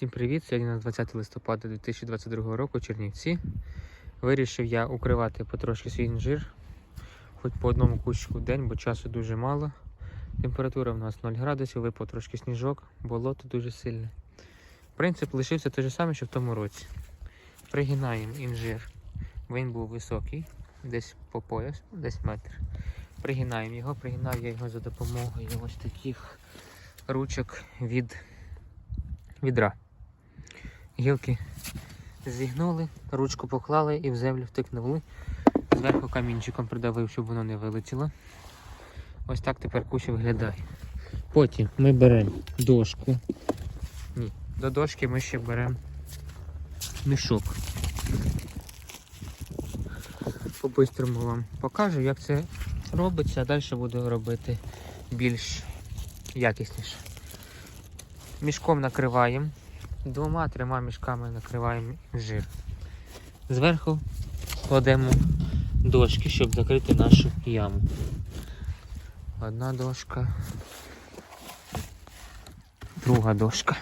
Всім привіт! Сьогодні на 20 листопада 2022 року Чернівці. Вирішив я укривати потрошки свій інжир, хоч по одному кущику в день, бо часу дуже мало. Температура в нас 0 градусів, випав трошки сніжок, болото дуже сильне. Принцип лишився той же самий, що в тому році. Пригинаємо інжир, він був високий, десь по пояс, десь метр. Пригинаємо його, пригинаю я його за допомогою ось таких ручок від відра. Гілки зігнули, ручку поклали і в землю втикнули. Зверху камінчиком придавив, щоб воно не вилетіло. Ось так тепер кущ виглядає. Потім ми беремо дошку. Ні, до дошки ми ще беремо мішок. По-бистрому вам покажу, як це робиться, а далі буду робити більш якісніше. Мішком накриваємо. Двома-трьома мішками накриваємо жир. Зверху кладемо дошки, щоб закрити нашу яму. Одна дошка. Друга дошка.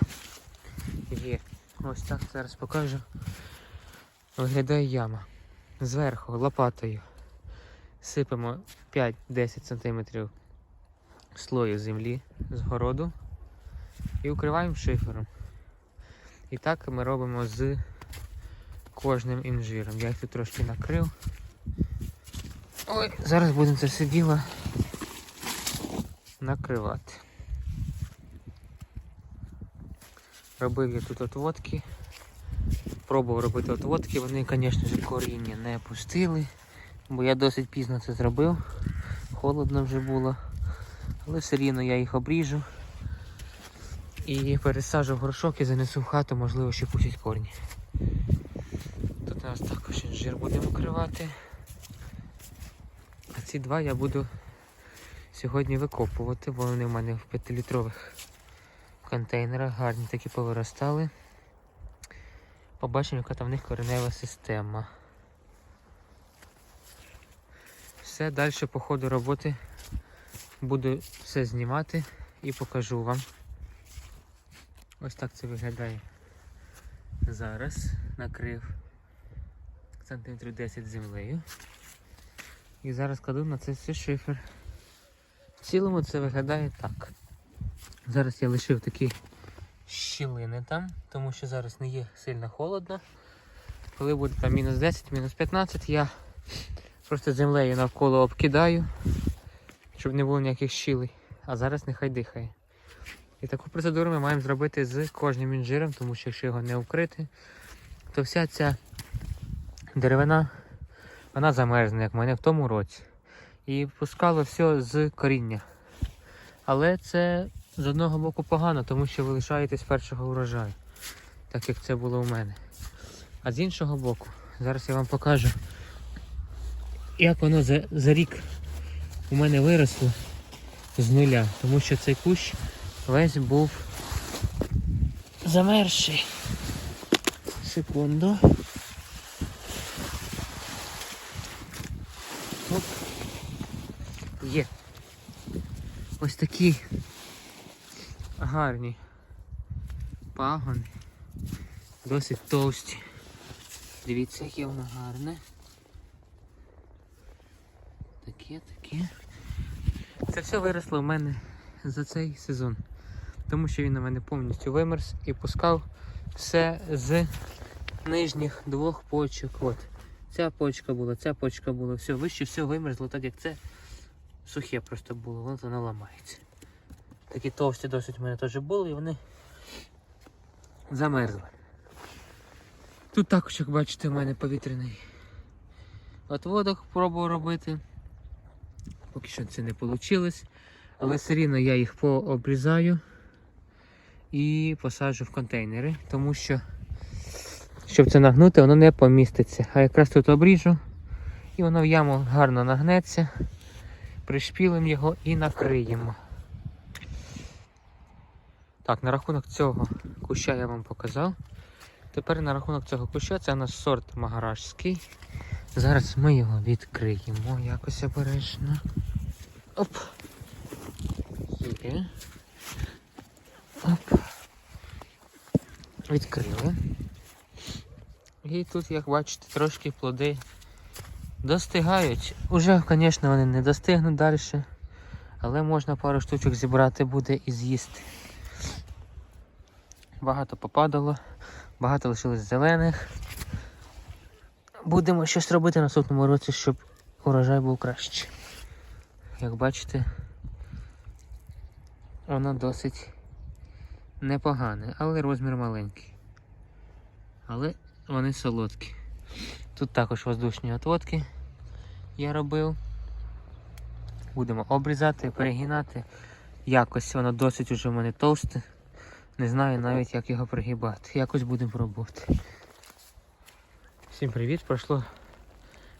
Є. Ось так зараз покажу. Виглядає яма. Зверху лопатою сипемо 5-10 см слою землі з городу і укриваємо шифером. І так ми робимо з кожним інжиром. Я їх тут трошки накрив. Ой, зараз будемо це все діло накривати. Робив я тут отводки. Пробував робити отводки, вони, звісно ж, коріння не пустили, бо я досить пізно це зробив. Холодно вже було. Але все рівно я їх обріжу і пересаджу в горшок і занесу в хату, можливо, ще пустять корні. Тут у нас також інжир будемо кривати. А ці два я буду сьогодні викопувати, бо вони в мене в 5-літрових контейнерах гарні такі повиростали. Побачимо, яка там в них коренева система. Все, далі по ходу роботи буду все знімати і покажу вам. Ось так це виглядає зараз. Накрив сантиметрів 10 землею. І зараз кладу на це все шифер. В цілому це виглядає так. Зараз я лишив такі щілини там, тому що зараз не є сильно холодно. Коли буде там мінус 10, мінус 15, я просто землею навколо обкидаю, щоб не було ніяких щілей. А зараз нехай дихає. І таку процедуру ми маємо зробити з кожним інжиром, тому що якщо його не вкрити, то вся ця деревина вона замерзне, як в мене в тому році. І пускало все з коріння. Але це з одного боку погано, тому що ви лишаєтесь першого урожаю, так як це було у мене. А з іншого боку, зараз я вам покажу, як воно за, за рік у мене виросло з нуля, тому що цей кущ весь був замерзший. Секунду. Оп. Є. Ось такі гарні пагони. Досить товсті. Дивіться, яке воно гарне. Таке, таке. Це все виросло в мене за цей сезон. Тому що він на мене повністю вимерз і пускав все з нижніх двох почок. От. Ця почка була, ця почка була, все, вище все вимерзло, так як це сухе просто було, воно воно ламається. Такі товсті досить в мене теж були і вони замерзли. Тут також, як бачите, в мене повітряний отводок пробував робити. Поки що це не вийшло. Але все рівно я їх пообрізаю і посаджу в контейнери, тому що, щоб це нагнути, воно не поміститься. А якраз тут обріжу і воно в яму гарно нагнеться, пришпілимо його і накриємо. Так, на рахунок цього куща я вам показав. Тепер на рахунок цього куща це у нас сорт магаражський. Зараз ми його відкриємо якось обережно. Оп! Є. відкрили. І тут, як бачите, трошки плоди достигають. Уже, звісно, вони не достигнуть далі, але можна пару штучок зібрати буде і з'їсти. Багато попадало, багато лишилось зелених. Будемо щось робити наступному році, щоб урожай був краще. Як бачите, воно досить непогане, але розмір маленький. Але вони солодкі. Тут також воздушні отводки я робив. Будемо обрізати, перегинати. Якось воно досить уже в мене товсте. Не знаю навіть як його пригибати. Якось будемо пробувати. Всім привіт! Пройшло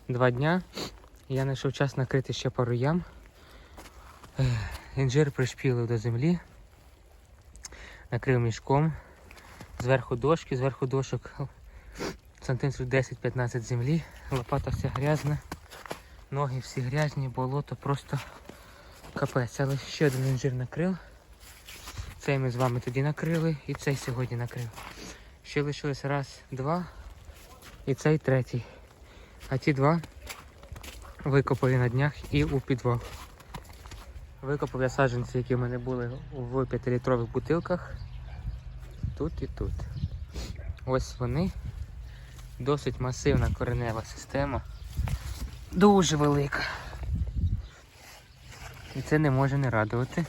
два дня. Я знайшов час накрити ще пару ям. Інжир пришпілив до землі. Накрив мішком. Зверху дошки, зверху дошок сантиметрів 10-15 землі. Лопата вся грязна. Ноги всі грязні, болото просто капець. Але ще один інжир накрив. Цей ми з вами тоді накрили і цей сьогодні накрив. Ще лишилось раз, два і цей третій. А ті два викопали на днях і у підвал. Викопав я саджанці, які в мене були в 5-літрових бутилках. Тут і тут. Ось вони. Досить масивна коренева система. Дуже велика. І це не може не радувати.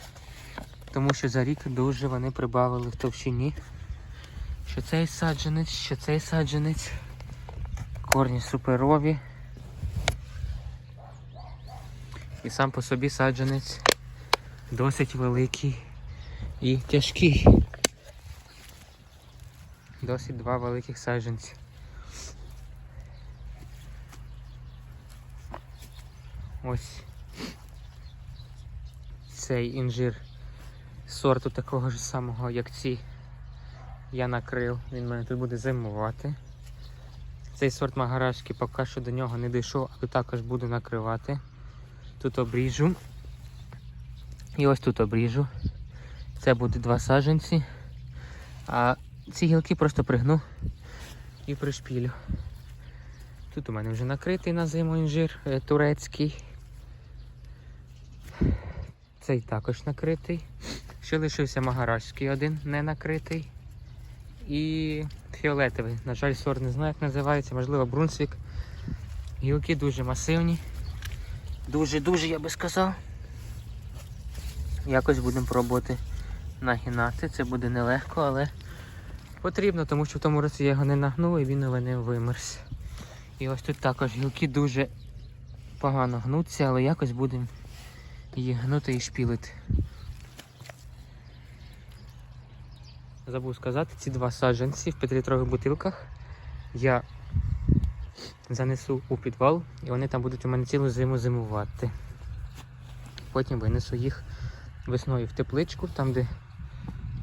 Тому що за рік дуже вони прибавили в товщині. Що цей саджанець, що цей саджанець. Корні суперові. І сам по собі саджанець досить великий і тяжкий. Досить два великих саджанці. Ось цей інжир сорту такого ж самого, як ці, я накрив. Він мене тут буде зимувати. Цей сорт магарашки поки що до нього не дійшов, але також буду накривати. Тут обріжу. І ось тут обріжу. Це буде два саджанці. А ці гілки просто пригну і пришпілю. Тут у мене вже накритий на зиму інжир е, турецький. Цей також накритий. Ще лишився магарашський один не накритий. І фіолетовий. На жаль, сорт не знаю, як називається, можливо, брунсвік. Гілки дуже масивні. Дуже-дуже, я би сказав. Якось будемо пробувати нагинати. Це буде нелегко, але потрібно, тому що в тому році я його не нагнув і він у мене вимерз. І ось тут також гілки дуже погано гнуться, але якось будемо їх гнути і шпілити. Забув сказати, ці два саджанці в 5-літрових бутилках я занесу у підвал і вони там будуть у мене цілу зиму зимувати. Потім винесу їх весною в тепличку, там де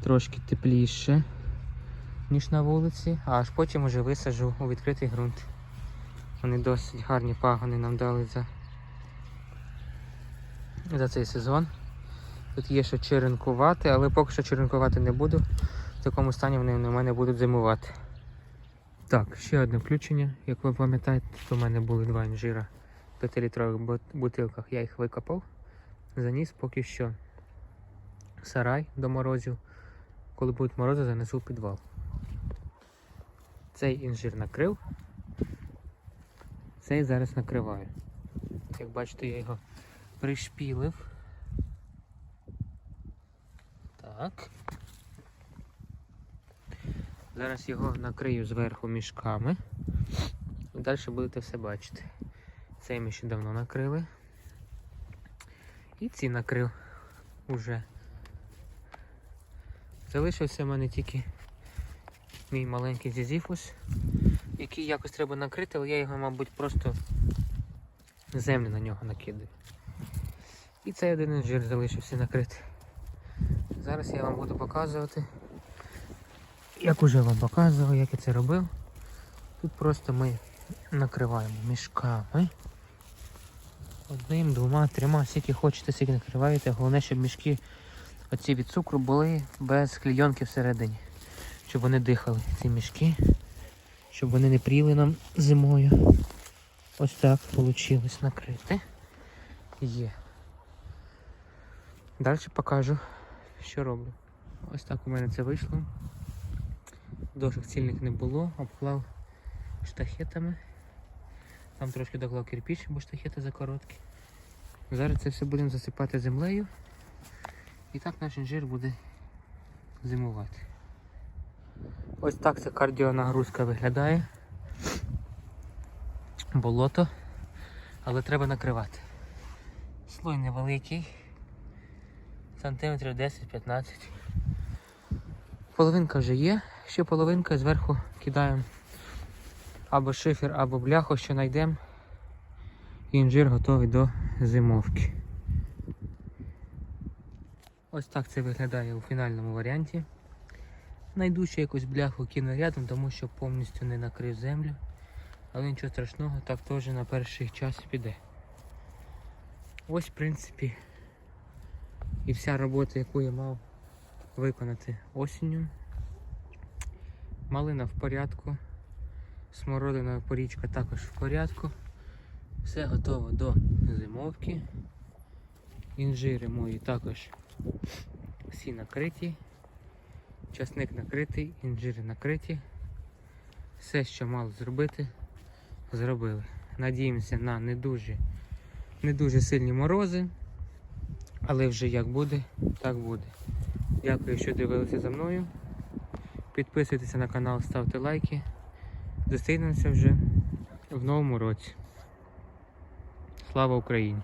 трошки тепліше, ніж на вулиці, а аж потім уже висаджу у відкритий ґрунт. Вони досить гарні пагони нам дали за, за цей сезон. Тут є що черенкувати, але поки що черенкувати не буду. В такому стані вони у мене будуть зимувати. Так, ще одне включення. Як ви пам'ятаєте, то в мене були два інжира в 5-літрових бутилках. Я їх викопав. Заніс поки що сарай до морозів. Коли будуть морози, занесу в підвал. Цей інжир накрив. Цей зараз накриваю. Як бачите, я його пришпілив. Так. Зараз його накрию зверху мішками. І далі будете все бачити. Цей ми ще давно накрили. І ці накрив уже. Залишився в мене тільки мій маленький зізіфус, який якось треба накрити, але я його, мабуть, просто землю на нього накидаю. І цей один інжир залишився накритий. Зараз я вам буду показувати, як уже вам показував, як я це робив. Тут просто ми накриваємо мішками. Одним, двома, трьома, скільки хочете, скільки накриваєте. Головне, щоб мішки оці від цукру були без клійонки всередині. щоб вони дихали, ці мішки, щоб вони не пріли нам зимою. Ось так вийшло накрити. Є. Далі покажу, що роблю. Ось так у мене це вийшло. Дошок цільних не було, обклав штахетами. Там трошки доклав кирпіч, бо штахети закороткі. Зараз це все будемо засипати землею. І так наш інжир буде зимувати. Ось так ця кардіонагрузка виглядає. Болото, але треба накривати. Слой невеликий, сантиметрів 10-15. Половинка вже є, ще половинка зверху кидаємо або шифер, або бляху, що знайдемо. І інжир готовий до зимовки. Ось так це виглядає у фінальному варіанті. Найду ще якусь бляху кину рядом, тому що повністю не накрив землю. Але нічого страшного, так теж на перший час піде. Ось, в принципі, і вся робота, яку я мав виконати осінню. Малина в порядку. Смородина порічка також в порядку. Все готово до зимовки. Інжири мої також всі накриті. Часник накритий, інжири накриті. Все, що мали зробити, зробили. Надіємося на не дуже, не дуже сильні морози, але вже як буде, так буде. Дякую, що дивилися за мною. Підписуйтеся на канал, ставте лайки. Зустрінемося вже в новому році. Слава Україні!